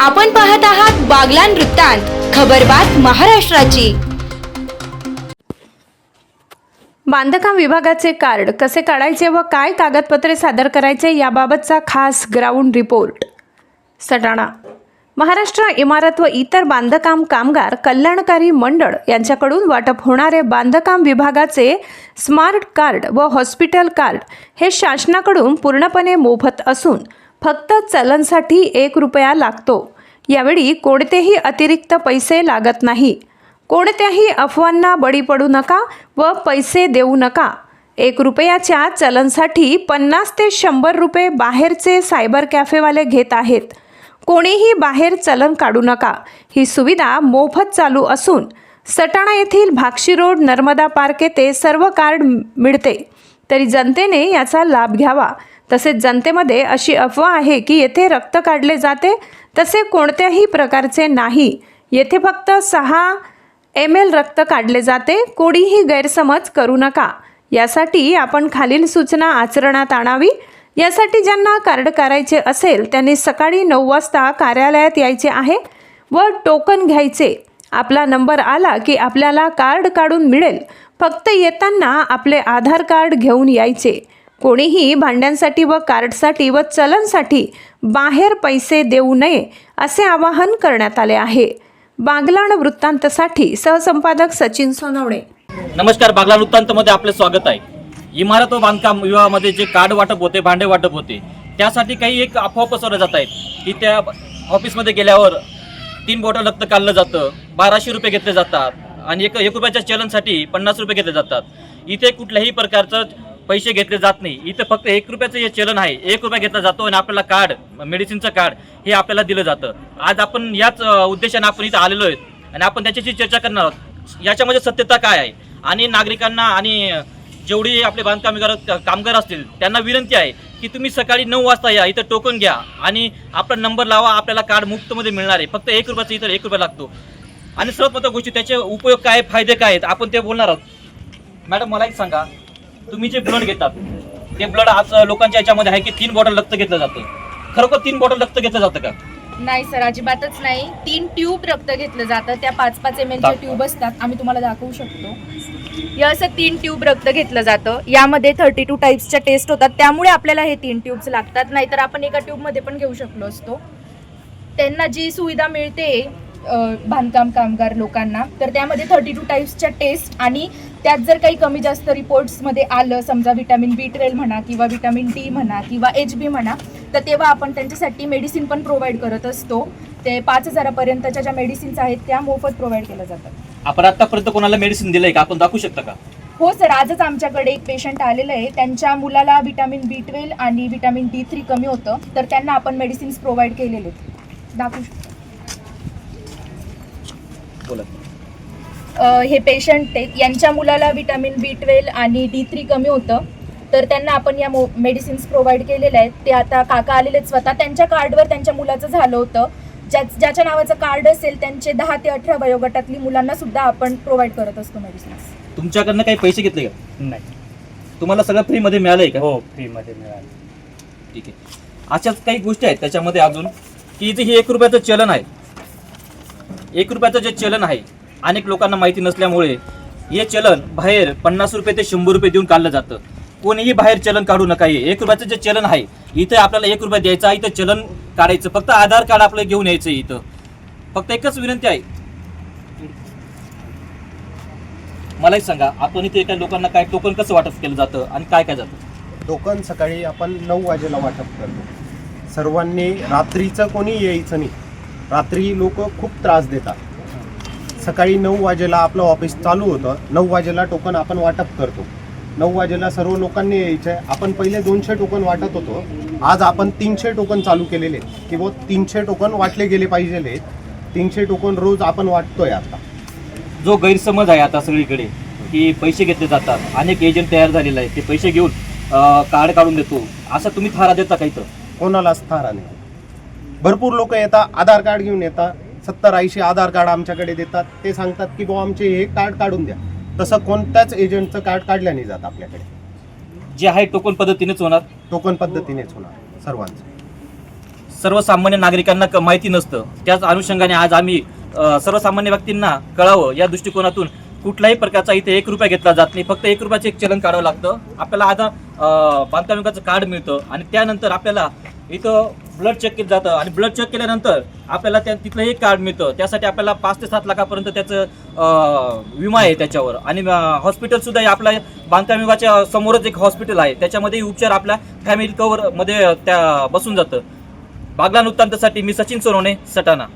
आपण पाहत आहात बागलान वृत्तांत खबरबात महाराष्ट्राची. बांधकाम विभागाचे कार्ड कसे काढायचे व काय कागदपत्रे सादर करायचे याबाबतचा खास ग्राउंड रिपोर्ट. सटाणा. महाराष्ट्र इमारत व इतर बांधकाम कामगार कल्याणकारी मंडळ यांच्याकडून वाटप होणारे बांधकाम विभागाचे स्मार्ट कार्ड व हॉस्पिटल कार्ड हे शासनाकडून पूर्णपणे मोफत असून फक्त चलनसाठी एक रुपया लागतो. यावेळी कोणतेही अतिरिक्त पैसे लागत नाही. कोणत्याही अफवांना बळी पडू नका व पैसे देऊ नका. एक रुपयाच्या चलनसाठी पन्नास ते शंभर रुपये बाहेरचे सायबर कॅफेवाले घेत आहेत. कोणीही बाहेर चलन काढू नका. ही सुविधा मोफत चालू असून सटाणा येथील भाक्षी रोड नर्मदा पार्क येथे सर्व कार्ड मिळते. तरी जनतेने याचा लाभ घ्यावा. तसेच जनतेमध्ये अशी अफवा आहे की येथे रक्त काढले जाते तसे कोणत्याही प्रकारचे नाही. येथे फक्त सहा एम एल रक्त काढले जाते कोणीही गैरसमज करू नका. यासाठी आपण खालील सूचना आचरणात आणावी. यासाठी ज्यांना कार्ड करायचे असेल त्यांनी सकाळी नऊ वाजता कार्यालयात यायचे आहे व टोकन घ्यायचे. आपला नंबर आला की आपल्याला कार्ड काढून मिळेल. फक्त येताना आपले आधार कार्ड घेऊन यायचे. कोणीही भांड्यांसाठी व कार्डसाठी व चलनसाठी बाहेर पैसे देऊ नये असे आवाहन करण्यात आले आहे. बागलाण वृत्तांतसाठी सहसंपादक सचिन सोनवणे. नमस्कार बागला वृत्तांतमध्ये आपले स्वागत आहे. इमारत व बांधकाम विभागामध्ये जे कार्ड वाटप होते भांडे वाटप होते त्यासाठी काही एक अफवा पसरवल्या जात आहेत. की त्या ऑफिसमध्ये गेल्यावर तीन बॉटल रक्त काढलं जातं बाराशे रुपये घेतले जातात आणि एक एक रुपयाच्या चलनसाठी पन्नास रुपये घेतले जातात. इथे कुठल्याही प्रकारचं पैसे घेतले जात नाही. इथं फक्त एक रुपयाचं हे चलन आहे. एक रुपया घेतला जातो आणि आपल्याला कार्ड मेडिसिनचं कार्ड हे आपल्याला दिलं जातं. आज आपण याच उद्देशाने आपण इथं आलेलो आहेत आणि आपण त्याच्याशी चर्चा करणार आहोत. याच्यामध्ये सत्यता काय आहे? आणि नागरिकांना आणि जेवढी आपले बांधकाम कामगार असतील त्यांना विनंती आहे की तुम्ही सकाळी नऊ वाजता या इथं टोकन घ्या आणि आपला नंबर लावा आपल्याला कार्ड मुक्तमध्ये मिळणार आहे. फक्त एक रुपयाचं इथं एक रुपया लागतो. आणि सर्वात महत्त्वाच्या गोष्टी त्याचे उपयोग काय फायदे काय आहेत? आपण ते बोलणार आहोत. मॅडम मला एक सांगा. तुम्ही जे ब्लड घेतात ते ब्लड आज लोकांच्या याच्यामध्ये आहे की तीन बॉटल रक्त घेतलं जातं? खरोखर तीन बॉटल रक्त घेतलं जातं का? नाही सर अजिबातच नाही. तीन ट्यूब रक्त घेतलं जातं. त्या पाच पाच एम एलच्या ट्यूब असतात. आम्ही तुम्हाला दाखवू शकतो. या असं तीन ट्यूब रक्त घेतलं जातं. यामध्ये थर्टी टू टाईप्सच्या टेस्ट होतात. त्यामुळे आपल्याला हे तीन ट्यूब्स लागतात. नाहीतर आपण एका ट्यूबमध्ये पण घेऊ शकलो असतो. त्यांना जी सुविधा मिळते बांधकाम कामगार लोकांना तर त्यामध्ये थर्टी टू टाईप्सच्या टेस्ट आणि त्यात जर काही कमी जास्त रिपोर्ट्समध्ये आलं समजा विटॅमिन बी ट्वेल्व म्हणा किंवा विटॅमिन डी म्हणा किंवा एच बी म्हणा तर तेव्हा आपण त्यांच्यासाठी मेडिसिन पण प्रोव्हाइड करत असतो. ते पाच हजारापर्यंतच्या ज्या मेडिसिन्स आहेत त्या मोफत प्रोव्हाइड केल्या जातात. आपण आतापर्यंत कोणाला मेडिसिन दिलंय का? आपण दाखवू शकता का? हो सर आजच आमच्याकडे एक पेशंट आलेलं आहे. त्यांच्या मुलाला विटॅमिन बी ट्वेल्व आणि विटॅमिन डी थ्री कमी होतं तर त्यांना आपण मेडिसिन्स प्रोव्हाइड केलेले आहेत. दाखवू शकतो? बोला अ, हे पेशंट आहेत. यांच्या मुलाला विटॅमिन बी ट्वेल्व आणि डी थ्री कमी होतं. तर त्यांना आपण या मो मेडिसिन्स प्रोव्हाइड केलेल्या आहेत. ते आता काका आलेले स्वतः. त्यांच्या कार्डवर त्यांच्या मुलाचं झालं होतं. ज्या ज्याच्या नावाचं कार्ड असेल त्यांचे दहा ते अठरा वयोगटातली मुलांना सुद्धा आपण प्रोव्हाइड करत असतो मेडिसिन्स तुमच्याकडनं काही पैसे घेतले का? नाही. तुम्हाला सगळं फ्रीमध्ये मिळालंय का? हो फ्रीमध्ये मिळाली. ठीक आहे. अशाच काही गोष्टी आहेत त्याच्यामध्ये अजून की इथे हे एक रुपयाचं चलन आहे एक रुपयाचं जे चलन आहे अनेक लोकांना माहिती नसल्यामुळे हे चलन बाहेर पन्नास रुपये ते शंभर रुपये देऊन काढलं जातं. कोणीही बाहेर चलन काढू नका हे. एक रुपयाचं जे चलन आहे इथं आपल्याला एक रुपया द्यायचा इथं चलन काढायचं. फक्त आधार कार्ड आपलं घेऊन यायचं इथं. फक्त एकच विनंती आहे. मलाही सांगा आपण इथे एका लोकांना काय टोकन कसं वाटप केलं जातं आणि काय काय जातं? टोकन सकाळी आपण नऊ वाजेला वाटप करतो. सर्वांनी रात्रीचं कोणी यायचं नाही. रात्री लोक खूप त्रास देतात. सकाळी नऊ वाजेला आपलं ऑफिस चालू होतं. नऊ वाजेला टोकन आपण वाटप करतो. नऊ वाजेला सर्व लोकांनी यायचं आहे आपण पहिले दोनशे टोकन वाटत होतो. आज आपण तीनशे टोकन चालू केलेले आहेत. किंवा तीनशे टोकन वाटले गेले पाहिजे तीनशे टोकन रोज आपण वाटतोय आता. जो गैरसमज आहे आता सगळीकडे की पैसे घेतले जातात. अनेक एजंट तयार झालेले आहेत. ते पैसे घेऊन कार्ड काढून देतो. असं तुम्ही थारा देता का इथं? कोणालाच थारा नाही. भरपूर लोक येतात आधार कार्ड घेऊन येतात सत्तर ऐंशी आधार कार्ड आमच्याकडे देतात. ते सांगतात की बुवा आमचे हे कार्ड काढून द्या. तसं कोणत्याच एजंटचं कार्ड काढलं नाही जात आपल्याकडे. जे आहे टोकन पद्धतीनेच होणार? टोकन पद्धतीनेच होणार सर्वांचं. सर्वसामान्य नागरिकांना क- माहिती नसतं. त्याच अनुषंगाने आज आम्ही अ, सर्वसामान्य व्यक्तींना कळावं. या दृष्टिकोनातून कुठल्याही प्रकारचा इथे एक रुपया घेतला जात नाही. फक्त एक रुपयाचं एक चलन काढावं लागतं. आपल्याला आता अ, बांधकाम विभागाचं कार्ड मिळतं आणि त्यानंतर आपल्याला इथं ब्लड चेक केलं जातं. आणि ब्लड चेक केल्यानंतर आपल्याला त्या तिथलं एक कार्ड मिळतं. त्यासाठी आपल्याला पाच ते सात लाखापर्यंत त्याचं विमा आहे त्याच्यावर. आणि हॉस्पिटलसुद्धा आहे आपल्या बांधकाम विभागाच्या समोरच एक हॉस्पिटल आहे. त्याच्यामध्ये उपचार आपल्या फॅमिली कवरमध्ये त्या बसून जातं. बागला वृत्तांतासाठी मी सचिन सोनवणे सटाणा.